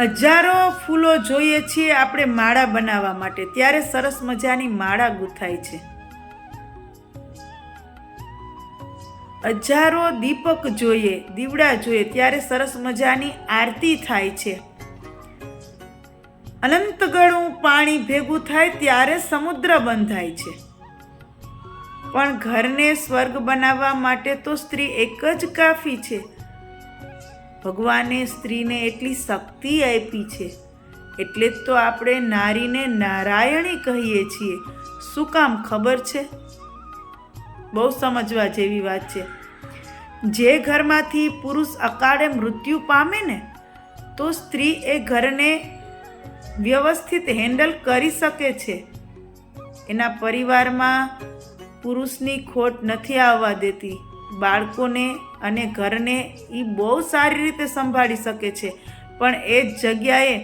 હજારો ફૂલો જોઈએ છીએ આપણે માળા બનાવવા માટે. ત્યારે સરસ મજાની માળા ગૂંથાય છે. હજારો દીપક જોઈએ, દીવડા જોઈએ, ત્યારે સરસ મજાની આરતી થાય છે. અનંત ગળું પાણી ભેગું થાય ત્યારે સમુદ્ર બંધાય છે. પણ ઘરને સ્વર્ગ બનાવવા માટે તો સ્ત્રી એક જ કાફી છે. ભગવાને સ્ત્રીને એટલી શક્તિ આપી છે. એટલે જ તો આપણે નારીને નારાયણી કહીએ છીએ. શું કામ ખબર છે? બહુ સમજવા જેવી વાત છે. જે ઘરમાંથી પુરુષ અકાળે મૃત્યુ પામે ને, તો સ્ત્રી એ ઘરને વ્યવસ્થિત હેન્ડલ કરી શકે છે. એના પરિવારમાં પુરુષની ખોટ નથી આવવા દેતી. બાળકોને અને ઘરને એ બહુ સારી રીતે સંભાળી શકે છે. પણ એ જ જગ્યાએ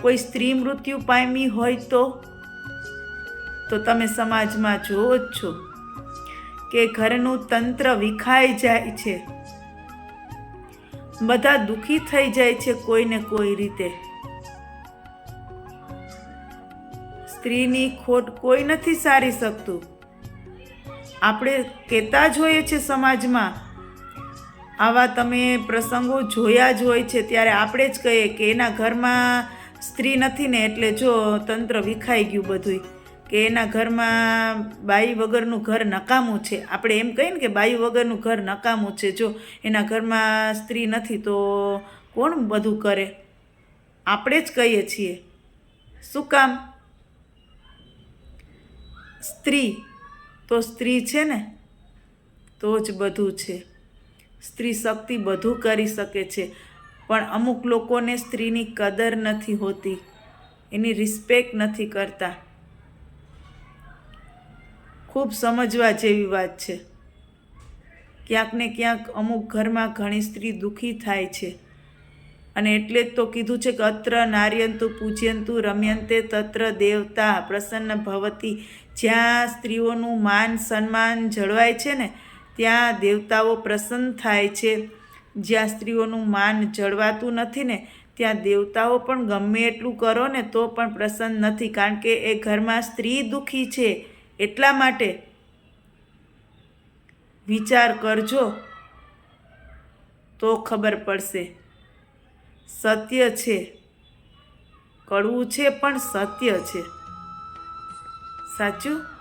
કોઈ સ્ત્રી મૃત્યુ પામી હોય તો? તો તમે સમાજમાં જુઓ જ છો કે ઘરનું તંત્ર વિખાઈ જાય છે. બધા દુઃખી થઈ જાય છે કોઈને કોઈ રીતે. સ્ત્રીની ખોટ કોઈ નથી સારી શકતું. આપણે કહેતા જ હોઈએ છીએ સમાજમાં આવા તમે પ્રસંગો જોયા જ હોય છે, ત્યારે આપણે જ કહીએ કે એના ઘરમાં સ્ત્રી નથી ને, એટલે જો તંત્ર વિખાઈ ગયું બધુંય, કે એના ઘરમાં બાઈ વગરનું ઘર નકામું છે. આપણે એમ કહીએ ને કે બાઈ વગરનું ઘર નકામું છે. જો એના ઘરમાં સ્ત્રી નથી, તો કોણ બધું કરે? આપણે જ કહીએ છીએ. શું કામ? સ્ત્રી, તો સ્ત્રી છે ને, તો જ બધું છે. સ્ત્રી શક્તિ બધું કરી શકે છે, પણ અમુક લોકોને સ્ત્રીની કદર નથી હોતી, એની રિસ્પેક્ટ નથી કરતા. ખૂબ સમજવા જેવી વાત છે. ક્યાંક ને ક્યાંક અમુક ઘરમાં ઘણી સ્ત્રી દુઃખી થાય છે. અને એટલે જ તો કીધું છે કે અત્ર નાર્યંતુ પૂજ્યંતુ રમ્યંતે તત્ર દેવતા પ્રસન્ન ભવતી. જ્યાં સ્ત્રીઓનું માન સન્માન જળવાય છે ને ત્યાં દેવતાઓ પ્રસન્ન થાય છે. જ્યાં સ્ત્રીઓનું માન જળવાતું નથી ને, ત્યાં દેવતાઓ પણ ગમે એટલું કરો ને, તો પણ પ્રસન્ન નથી. કારણ કે એ ઘરમાં સ્ત્રી દુઃખી છે, એટલા માટે વિચાર કરજો, તો ખબર પડશે. સત્ય છે, કડવું છે, પણ સત્ય છે. સાચું?